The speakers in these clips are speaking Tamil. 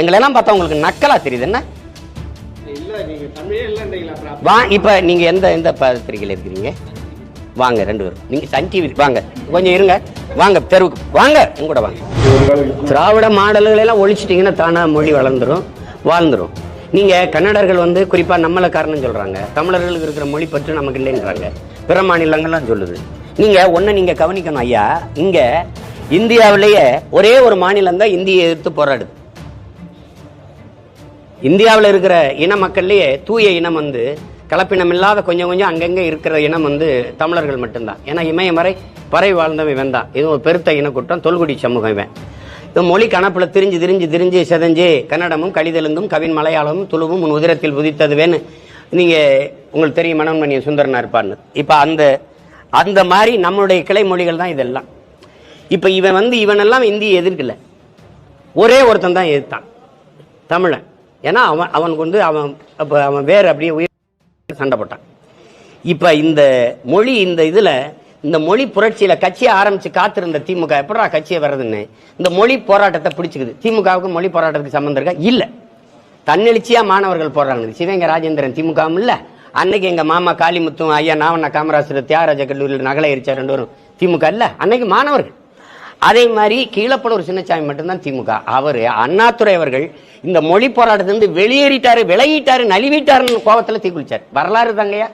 எங்களெல்லாம் பார்த்தா உங்களுக்கு நக்கலா தெரியுது என்ன? வா இப்போ நீங்க எந்த எந்த பத்திரிகையில் இருக்கிறீங்க? வாங்க ரெண்டு பேரும். நீங்க சன் டிவி வாங்க. கொஞ்சம் இருங்க. வாங்க தெருவுக்கு. வாங்க உங்க கூட வாங்க. திராவிட மாடல்களை எல்லாம் ஒழிச்சிட்டிங்கன்னா தானா மொழி வளர்ந்துரும் வாழ்ந்துரும். நீங்க கன்னடர்கள் வந்து குறிப்பா நம்மள காரணம் சொல்றாங்க. தமிழர்களுக்கு இருக்கிற மொழி பற்று நமக்கு இல்லைன்றாங்க பிற மாநிலங்கள்லாம் சொல்லுது. நீங்க ஒண்ணு நீங்க கவனிக்கணும் ஐயா. இங்க இந்தியாவிலேயே ஒரே ஒரு மாநிலம் தான் இந்தியை எதிர்த்து போராடுது. இந்தியாவில் இருக்கிற இன மக்கள்லேயே தூய இனம் வந்து கலப்பினம் இல்லாத கொஞ்சம் கொஞ்சம் அங்கங்கே இருக்கிற இனம் வந்து தமிழர்கள் மட்டும்தான். ஏன்னா இமயமறை பறை வாழ்ந்தவன் இவன் தான். இது ஒரு பெருத்த இனக்கூட்டம் தொல்குடி சமூகம் இவன். இது மொழி கணப்பில் திரிஞ்சு திரிஞ்சு திரிஞ்சு செதஞ்சு கன்னடமும் கலிதெலுங்கும் கவின் மலையாளமும் துளுவும் உன் உதிரத்தில் உதித்ததுவேன்னு நீங்கள் உங்களுக்கு தெரியும் மனோன்மணி சுந்தரனா இருப்பார்னு இப்போ அந்த அந்த மாதிரி நம்மளுடைய கிளை மொழிகள் தான் இதெல்லாம். இப்போ இவன் வந்து இவனெல்லாம் இந்தியை எதிர்க்கல. ஒரே ஒருத்தன் தான் எதிர்த்தான். தமிழன். ஏன்னா அவன் அவனுக்கு வந்து அவன் அப்போ அவன் வேறு அப்படியே உயிர் சண்டைப்பட்டான் இப்போ இந்த மொழி இந்த இதில் இந்த மொழி புரட்சியில் கட்சியை ஆரம்பித்து காத்திருந்த திமுக எப்படா கட்சியை வர்றதுன்னு? இந்த மொழி போராட்டத்தை பிடிச்சிக்குது. திமுகவுக்கு மொழி போராட்டத்துக்கு சம்மந்தம் இருக்கா? இல்லை. தன்னெழுச்சியாக மாணவர்கள் போடுறாங்க. சிவங்க ராஜேந்திரன் திமுகவும் இல்லை. அன்னைக்கு எங்கள் மாமா காளிமுத்தும் ஐயா நாவண்ணா காமராசர் தியாகராஜ கல்லூரியில் நகலை எரிச்சா ரெண்டு வரும் திமுக இல்லை. அன்னைக்கு மாணவர்கள். அதே மாதிரி கீழப்பனூர் சின்னசாமி மட்டும்தான் திமுக. அவர் அண்ணாத்துறை அவர்கள் இந்த மொழி போராட்டத்திலிருந்து வெளியேறிட்டாரு விலகிட்டாரு நழுவிட்டாருன்னு கோபத்தில் தீக்குளிச்சார் வரலாறு தாங்கய்யா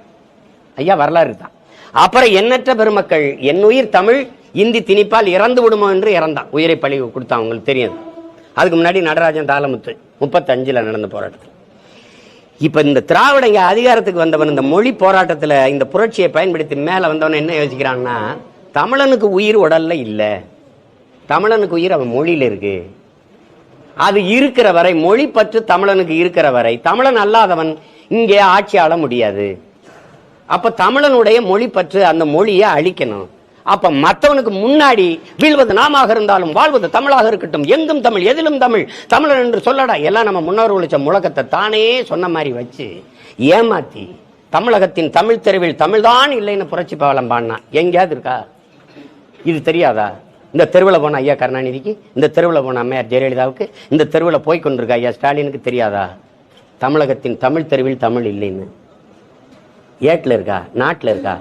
ஐயா வரலாறு தான். அப்புறம் எண்ணற்ற பெருமக்கள் என் உயிர் தமிழ் இந்தி திணிப்பால் இறந்து விடுமோ என்று இறந்தான். உயிரை பழி கொடுத்தான் அவங்களுக்கு தெரியும். அதுக்கு முன்னாடி நடராஜன் தாளமுத்து முப்பத்தஞ்சில் நடந்த போராட்டத்தில். இப்போ இந்த திராவிடங்க அதிகாரத்துக்கு வந்தவன் இந்த மொழி போராட்டத்தில் இந்த புரட்சியை பயன்படுத்தி மேலே வந்தவன் என்ன யோசிக்கிறான்னா தமிழனுக்கு உயிர் உடல்ல இல்லை. தமிழனுக்கு உயிர் அவன் மொழியில் இருக்கு. அது இருக்கிற வரை மொழி பற்று தமிழனுக்கு இருக்கிற வரை தமிழன் அல்லாதவன் இங்கே ஆட்சி ஆள முடியாது. அப்ப தமிழனுடைய மொழி பற்று அந்த மொழியை அழிக்கணும். அப்ப மற்றவனுக்கு முன்னாடி வீழ்வது நாமாக இருந்தாலும் வாழ்வது தமிழாக இருக்கட்டும் எங்கும் தமிழ் எதிலும் தமிழ் தமிழன் என்று சொல்லடா எல்லாம் நம்ம முன்னோர் ஒழிச்ச முழக்கத்தை தானே சொன்ன மாதிரி வச்சு ஏமாத்தி தமிழகத்தின் தமிழ் தெருவில் தமிழ்தான் இல்லைன்னு புரட்சி பாவலம் பாடினா எங்கேயாவது இருக்கா? இது தெரியாதா? இந்த தெருவில் போன ஐயா கருணாநிதிக்கு இந்த தெருவில் போன அம்மையார் ஜெயலலிதாவுக்கு இந்த தெருவில் போய் கொண்டிருக்க ஐயா ஸ்டாலினுக்கு தெரியாதா? தமிழகத்தின் தமிழ் தெருவில் தமிழ் இல்லைன்னு. ஏட்டில் இருக்கா? நாட்டில் இருக்கா?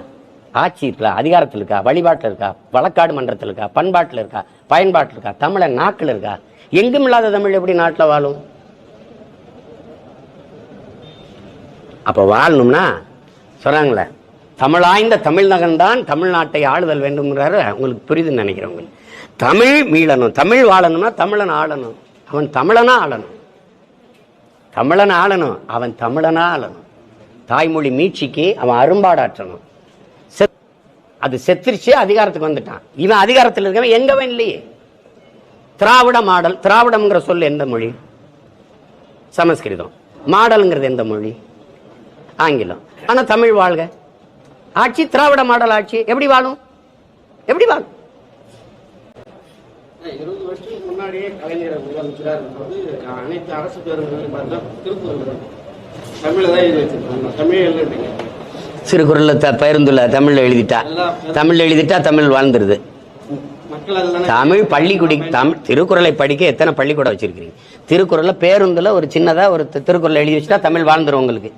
ஆட்சி இருக்கா? அதிகாரத்தில் இருக்கா? வழிபாட்டில் இருக்கா? வழக்காடு மன்றத்தில் இருக்கா? பண்பாட்டில் இருக்கா? பயன்பாட்டில் இருக்கா? தமிழை நாக்கில் இருக்கா? எங்கும் இல்லாத தமிழ் எப்படி நாட்டில் வாழும்? அப்போ வாழணும்னா சொல்றாங்களே தமிழாய்ந்த தமிழ்நகன் தான் தமிழ்நாட்டை ஆளுதல் வேண்டும்ங்கிறாரு உங்களுக்கு புரியுதுன்னு நினைக்கிறேன் உங்களுக்கு. தமிழ் மீளணும். தமிழ் வாழணும்னா தமிழன் ஆளணும். அவன் தமிழனா ஆளணும். தமிழன் ஆளணும். அவன் தமிழனா ஆளணும். தாய்மொழி மீட்சிக்கு அவன் அரும்பாடாற்றணும். செத் அது செத்துருச்சு அதிகாரத்துக்கு வந்துட்டான். இவன் அதிகாரத்தில் இருக்கவன் எங்கவன் இல்லையே? திராவிட மாடல் திராவிடம்ங்கிற சொல் எந்த மொழி? சமஸ்கிருதம். மாடல்ங்கிறது எந்த மொழி? ஆங்கிலம். ஆனால் தமிழ் வாழ்க. ஆட்சி திராவிட மாடல் ஆட்சி. எப்படி வாழும்? எப்படி வாழும்? இருபது வருஷத்துக்கு முன்னாடியே கலைஞர் முதலமைச்சராக இருக்கும்போது அனைத்து அரசு பேருந்துகளையும் பார்த்தா திருப்பூர் தமிழில் தான் எழுதி வச்சிருக்காங்க. தமிழ் இல்லைன்றீங்க சிறுகுறள்ல த பேருந்துல தமிழ்ல எழுதிட்டா. தமிழ்ல எழுதிட்டா தமிழ் வாழ்ந்துருது. தமிழ் பள்ளிக்குடி தமிழ் திருக்குறளை படிக்க எத்தனை பள்ளிக்கூடம் வச்சிருக்கீங்க திருக்குறள்ல பேருந்துல ஒரு சின்னதா ஒரு திருக்குறள் எழுதி வச்சுட்டா தமிழ் வாழ்ந்துரும் உங்களுக்கு.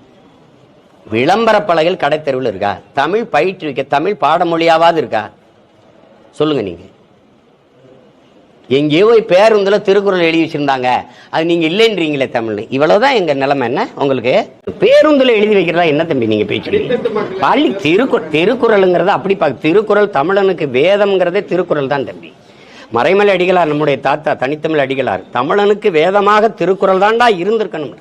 விளம்பர பலகைகள் கடை தெருவில் இருக்கா? தமிழ் பயிற்றுவிக்க தமிழ் பாடமொழியாவது இருக்கா? சொல்லுங்க நீங்க. எங்கேயோ போய் பேருந்தில் திருக்குறள் எழுதி வச்சுருந்தாங்க. அது நீங்கள் இல்லைன்றீங்களே தமிழ். இவ்வளவுதான் எங்கள் நிலைமை என்ன? உங்களுக்கு பேருந்தில் எழுதி வைக்கிறதா என்ன தம்பி நீங்கள் பேசுறீங்க பள்ளி திருக்குறள் திருக்குறளுங்கிறத அப்படி பார்க்க திருக்குறள் தமிழனுக்கு வேதம்ங்கிறதே திருக்குறள் தான் தம்பி. மறைமலை அடிகளார் நம்முடைய தாத்தா தனித்தமிழ் அடிகளார் தமிழனுக்கு வேதமாக திருக்குறள் தான்டா இருந்திருக்கணும்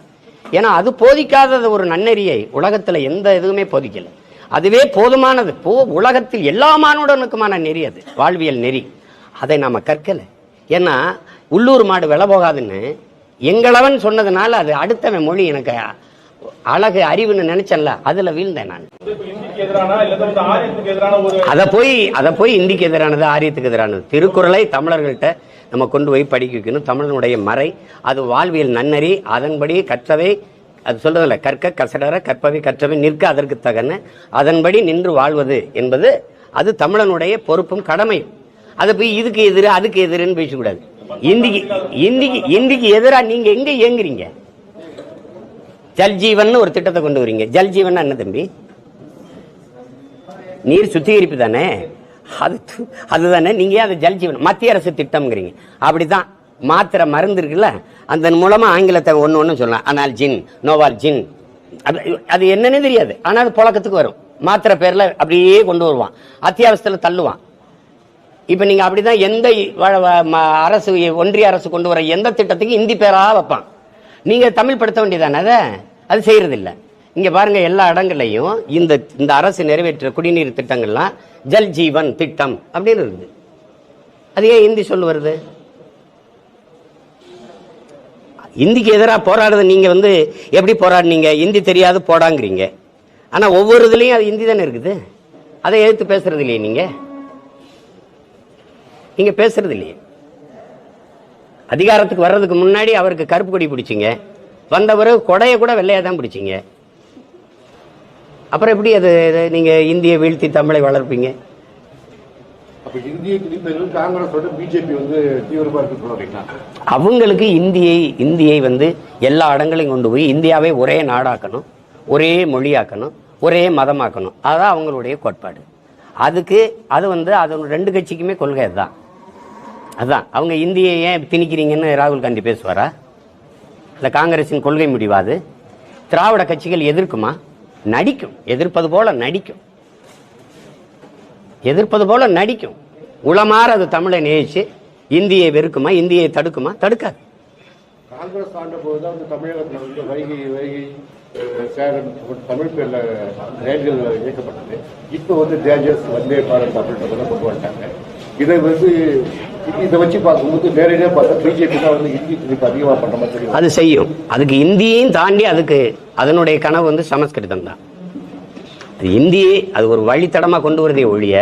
ஏன்னா அது போதிக்காதது ஒரு நன்னெறியை உலகத்தில் எந்த இதுவுமே போதிக்கலை. அதுவே போதுமானது. போ உலகத்தில் எல்லா மானுடனுக்குமான நெறி அது வாழ்வியல் நெறி. அதை நாம கற்கலை. ஏன்னா உள்ளூர் மாடு விலை போகாதுன்னு எங்களவன் சொன்னதுனால அது அடுத்தவன் மொழி எனக்கு அழகு அறிவுன்னு நினைச்சேன்ல அதுல வீழ்ந்தேன் நான். அதை போய் அதை போய் இந்திக்கு எதிரானது ஆரியத்துக்கு எதிரானது. திருக்குறளை தமிழர்கள்ட்ட நம்ம கொண்டு போய் படிக்க வைக்கணும். தமிழனுடைய மறை அது வாழ்வியல் நன்னறி அதன்படி கற்றவை அது சொல்றதில்ல கற்க கசடர கற்பவை கற்றவை நிற்க அதற்கு தகன அதன்படி நின்று வாழ்வது என்பது அது தமிழனுடைய பொறுப்பும் கடமையும். அதை போய் இதுக்கு எதிரு அதுக்கு எதிருன்னு பேசக்கூடாது. இந்திக்கு இந்திக்கு இந்திக்கு எதிராக நீங்க எங்க இயங்குறீங்க? ஜல்ஜீவன் ஒரு திட்டத்தை கொண்டு வரீங்க. ஜல்ஜீவன் என்ன தம்பி? நீர் சுத்திகரிப்பு தானே? அது அதுதானே. நீங்க ஏன் அதை ஜல்ஜீவன் மத்திய அரசு திட்டம்ங்கிறீங்க. அப்படிதான் மாத்திரை மருந்து இருக்குல்ல அந்த மூலமா ஆங்கிலத்தை ஒண்ணு ஒண்ணு சொல்லலாம். ஆனால் ஜின் நோவால் ஜின். அது அது என்னன்னே தெரியாது. ஆனா அது புழக்கத்துக்கு வரும். மாத்திரை பேர்ல அப்படியே கொண்டு வருவான். அத்தியாவசியத்துல தள்ளுவான். இப்போ நீங்கள் அப்படி தான் எந்த வ- அரசு ஒன்றிய அரசு கொண்டு வர எந்த திட்டத்துக்கு இந்தி பேராக வைப்பான்? நீங்கள் தமிழ் படுத்த வேண்டியதானே அதை? அது செய்கிறதில்ல இங்கே பாருங்கள் எல்லா இடங்கள்லையும் இந்த இந்த அரசு நிறைவேற்ற குடிநீர் திட்டங்கள்லாம் ஜல் ஜீவன் திட்டம் அப்படின்னு இருக்குது. அது ஏன் இந்தி சொல்லு வருது? இந்திக்கு எதிராக போராடுறது நீங்கள் வந்து எப்படி போராடினீங்க? இந்தி தெரியாது போடாங்கிறீங்க. ஆனால் ஒவ்வொரு இதுலேயும் அது இந்தி தானே இருக்குது. அதை எதிர்த்து பேசுறது இல்லையே நீங்கள் நீங்க பேசுறது இல்லையே. அதிகாரத்துக்கு வர்றதுக்கு முன்னாடி அவருக்கு கருப்பு கொடி பிடிச்சிங்க. வந்தவர் கொடையை கூட வெள்ளையா தான் பிடிச்சிங்க. அப்புறம் எப்படி அது இது நீங்க இந்திய வீழ்த்தி தமிழை வளர்ப்பீங்க? வந்து அவங்களுக்கு இந்தியை இந்தியை வந்து எல்லா இடங்களையும் கொண்டு போய் இந்தியாவை ஒரே நாடாக்கணும் ஒரே மொழியாக்கணும் ஒரே மதமாக்கணும். அதுதான் அவங்களுடைய கோட்பாடு. அதுக்கு அது வந்து அது ரெண்டு கட்சிக்குமே கொள்கை அதுதான். அதான். அவங்க இந்தியை ஏன் திணிக்கிறீங்கன்னு ராகுல் காந்தி பேசுவாரா? இல்லை காங்கிரஸின் கொள்கை முடிவாது திராவிட கட்சிகள் எதிர்க்குமா? நடிக்கும். எதிர்ப்பது போல நடிக்கும். எதிர்ப்பது போல நடிக்கும். உளமாற அது தமிழை நேசிச்சு இந்தியை வெறுக்குமா? இந்தியை தடுக்குமா? தடுக்காது. காங்கிரஸ் ஆண்ட போதுதான் வந்து தமிழகத்துல வந்து வைகை வைகை அஹ், தமிழ் பேர்ல ரயில்கள் இயக்கப்பட்டது. இப்போ வந்து தேஜஸ் வந்தே பாரத் அப்படின்றத கொண்டு வந்துட்டாங்க. இதை வந்து இதை வச்சு பார்க்கும்போது நேரடியாக பார்த்தா பிஜேபி தான் வந்து ஹிந்தி திணிப்பு அதிகமாக பண்ற மாதிரி தெரியும். அது செய்யும். அதுக்கு இந்தியையும் தாண்டி அதுக்கு அதனுடைய கனவு வந்து சமஸ்கிருதம் தான். அது இந்தியை அது ஒரு வழித்தடமா கொண்டு வரதே ஒழிய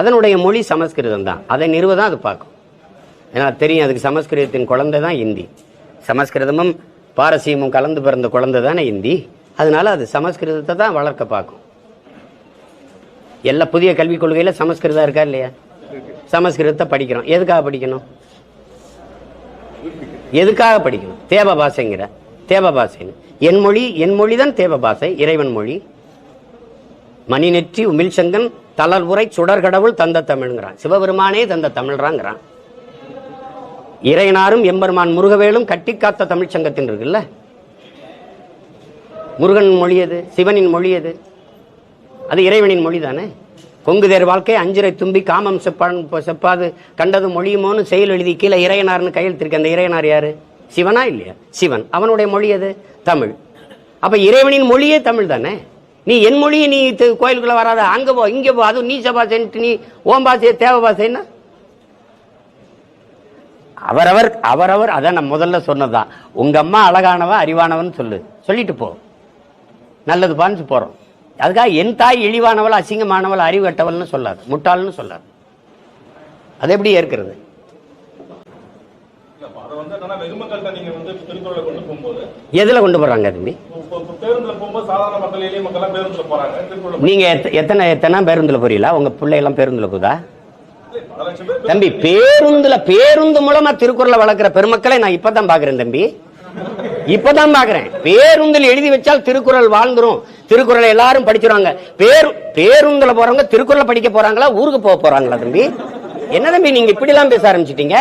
அதனுடைய மொழி சமஸ்கிருதம் தான். அதை நிறுவதான் அது பார்க்கும். ஏன்னா தெரியும் அதுக்கு சமஸ்கிருதத்தின் குழந்தை தான் இந்தி. சமஸ்கிருதமும் பாரசீகமும் கலந்து பிறந்த குழந்தை தானே இந்தி. அதனால அது சமஸ்கிருதத்தை தான் வளர்க்க பார்க்கும். எல்லா புதிய கல்விக் கொள்கையில சமஸ்கிருதம் இருக்கா இல்லையா? சமஸ்கிருதத்தை படிக்கிறோம். எதுக்காக படிக்கணும்? எதுக்காக படிக்கணும்? தேவ பாஷைங்கிற. தேவ பாஷைன்னு. என் மொழி என் மொழி தான் தேவ பாஷை. இறைவன் மொழி. மணி நெற்றி உமிழ் தளர் உரை சுடர் கடவுள் தந்த தமிழ்ங்கிறான். சிவபெருமானே தந்த தமிழ்றாங்கிறான். இறையனாரும் எம்பெருமான் முருகவேலும் கட்டி காத்த தமிழ்ச்சங்கத்தின் இருக்குல்ல? முருகன் மொழி எது? சிவனின் மொழி எது? அது இறைவனின் மொழி தானே கொங்குதேர் வாழ்க்கை அஞ்சிரை தும்பி காமம் செப்பான் செப்பாது கண்டது மொழியுமோன்னு செயல் எழுதி கீழே இறையனார்னு கையெழுத்திருக்க அந்த இறையனார் யாரு? சிவனா இல்லையா? சிவன். அவனுடைய மொழி அது தமிழ். அப்ப இறைவனின் மொழியே தமிழ் தானே? நீ என் மொழியை நீ து- கோயிலுக்குள்ள வராத அங்க போ இங்க போ. அது நீ பாசைன்ட்டு நீ ஓம் பாசையை தேவ பாசைன்னா அவரவர் அவரவர் அதான் நான் முதல்ல சொன்னதுதான். உங்க அம்மா அழகானவன் அறிவானவன் சொல்லு. சொல்லிட்டு போ. நல்லது பான்னு போறோம். அதுக்காக என் தாய் இழிவானவள் அசிங்கமானவள் அறிவு கட்டவள்னு சொல்லாது. முட்டாள்னு சொல்லாது. அது எப்படி ஏற்கிறது? எதுல கொண்டு போறாங்க தம்பி? நீங்க எத்த- எத்தனை எத்தனை பேருந்துல போறீங்களா? உங்க பிள்ளை எல்லாம் பேருந்துல போதா தம்பி பேருந்துல பேருந்து மூலமா திருக்குறளை வளர்க்கிற பெருமக்களை நான் இப்பதான் பாக்குறேன் தம்பி. இப்பதான் பாக்குறேன். பேருந்தில் எழுதி வச்சால் திருக்குறள் வாழ்ந்துரும். திருக்குறளை எல்லாரும் படிச்சிருவாங்க. பேரு பேருந்துல போறவங்க திருக்குறளை படிக்க போறாங்களா? ஊருக்கு போக போறாங்களா தம்பி? என்ன தம்பி நீங்க இப்படி எல்லாம் பேச ஆரம்பிச்சிட்டீங்க?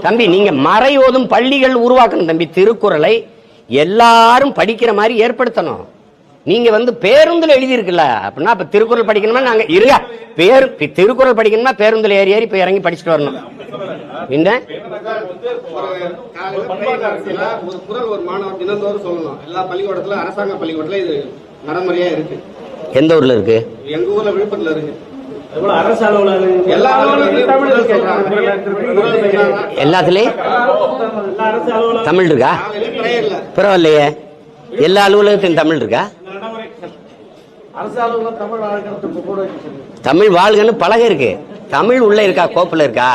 தம்பி நீங்க மறை ஓதும் பள்ளிகள் உருவாக்கணும் தம்பி. திருக்குறளை எல்லாரும் படிக்கிற மாதிரி ஏற்படுத்தணும். நீங்க வந்து பேருந்துல எழுதி இருக்குல்ல அப்படின்னா அப்ப திருக்குறள் படிக்கணுமா? நாங்க இருங்க பேரு திருக்குறள் படிக்கணுமா? பேருந்துல ஏறி ஏறி போய் இறங்கி படிச்சுட்டு வரணும். என்ன? காலையில பள்ளிக்கூட அரசுல ஒரு குரல் ஒரு மாணவர் தினந்தோறும் சொல்லணும். எல்லா பள்ளிக்கூடத்துல அரசாங்க பள்ளிக்கூடத்துல இது நடைமுறையா இருக்கு. எந்த ஊர்ல இருக்கு? எங்க ஊர்ல விழுப்புரத்துல இருக்கு. தமிழ். எல்லாத்துலயும்? இருக்கா? பரவாயில்லையே. எல்லா அலுவலகத்திலும் தமிழ் இருக்கா? தமிழ் வாழ்கன்னு பலகை இருக்கு. தமிழ் உள்ள இருக்கா? கோப்பில் இருக்கா?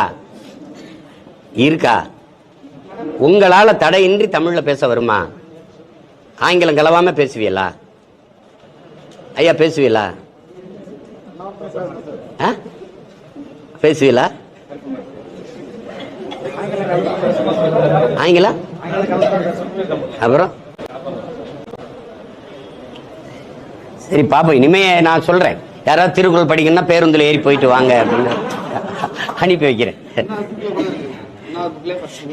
இருக்கா? உங்களால தடையின்றி தமிழ்ல பேச வருமா? ஆங்கிலம் கலவாம பேசுவீங்களா ஐயா பேசுவீங்களா ஆ? பேசுவீங்களா ஆங்கிலம்? அப்புறம்? சரி பாப்போம் இனிமே நான் சொல்றேன். யாராவது திருக்குறள் படிக்கணும்னா பேருந்தில் ஏறி போயிட்டு வாங்க அப்படின்னு அனுப்பி வைக்கிறேன்.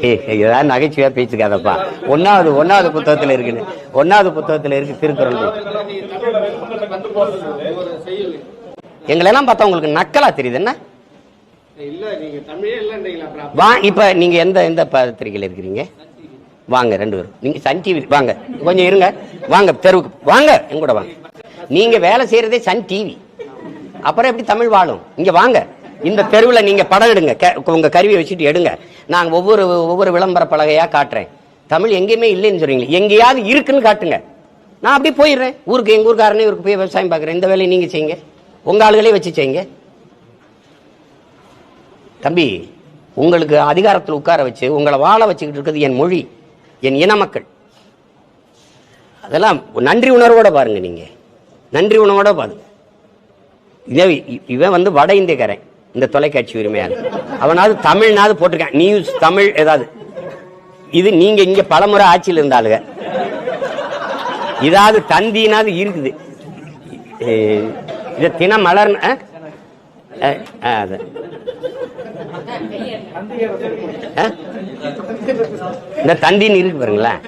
ஏய், ஏதாவது நகைச்சுவையா பேச்சுக்காதப்பா ஒன்னாவது ஒன்னாவது புத்தகத்துல இருக்குன்னு ஒன்னாவது புத்தகத்துல இருக்கு திருக்குறள். எங்களெல்லாம் பார்த்தா உங்களுக்கு நக்கலா தெரியுது என்ன? வா இப்ப நீங்க எந்த எந்த பத்திரிகையில் இருக்கிறீங்க? வாங்க ரெண்டு பேரும். நீங்க சன் டிவி வாங்க. கொஞ்சம் இருங்க. வாங்க தெருவுக்கு வாங்க எங்கூட வாங்க. நீங்க வேலை செய்யறதே சன் டிவி அப்புறம் எப்படி தமிழ் வாழும்? இங்க வாங்க. இந்த தெருவில் நீங்க படம் எடுங்க. உங்க கருவியை வச்சுட்டு எடுங்க. நாங்கள் ஒவ்வொரு ஒவ்வொரு விளம்பர பலகையா காட்டுறேன். தமிழ் எங்கேயுமே இல்லைன்னு சொல்றீங்க எங்கேயாவது இருக்குன்னு காட்டுங்க. நான் அப்படியே போயிடுறேன். ஊருக்கு எங்க ஊருக்காரனே ஊருக்கு போய் விவசாயம் பார்க்குறேன். இந்த வேலையை நீங்க செய்யுங்க. உங்க ஆளுகளே வச்சு செய்யுங்க. தம்பி உங்களுக்கு அதிகாரத்தில் உட்கார வச்சு உங்களை வாழ வச்சுக்கிட்டு இருக்கிறது என் மொழி என் இன மக்கள். அதெல்லாம் நன்றி உணர்வோட பாருங்க நீங்கள் நன்றி உணவோட பாருங்க இதே இவன் வந்து வட இந்தியக்காரன். இந்த தொலைக்காட்சி உரிமையாளர். அவனாவது தமிழ்னாவது போட்டிருக்கான். நியூஸ் தமிழ் ஏதாவது. இது நீங்க இங்க பலமுறை ஆட்சியில் இருந்தாளுங்க. இதாவது தந்தினாவது இருக்குது. ஏ, இது தின மலர் அது. ஆ? இந்த தந்தின்னு இருக்கு பாருங்களேன்.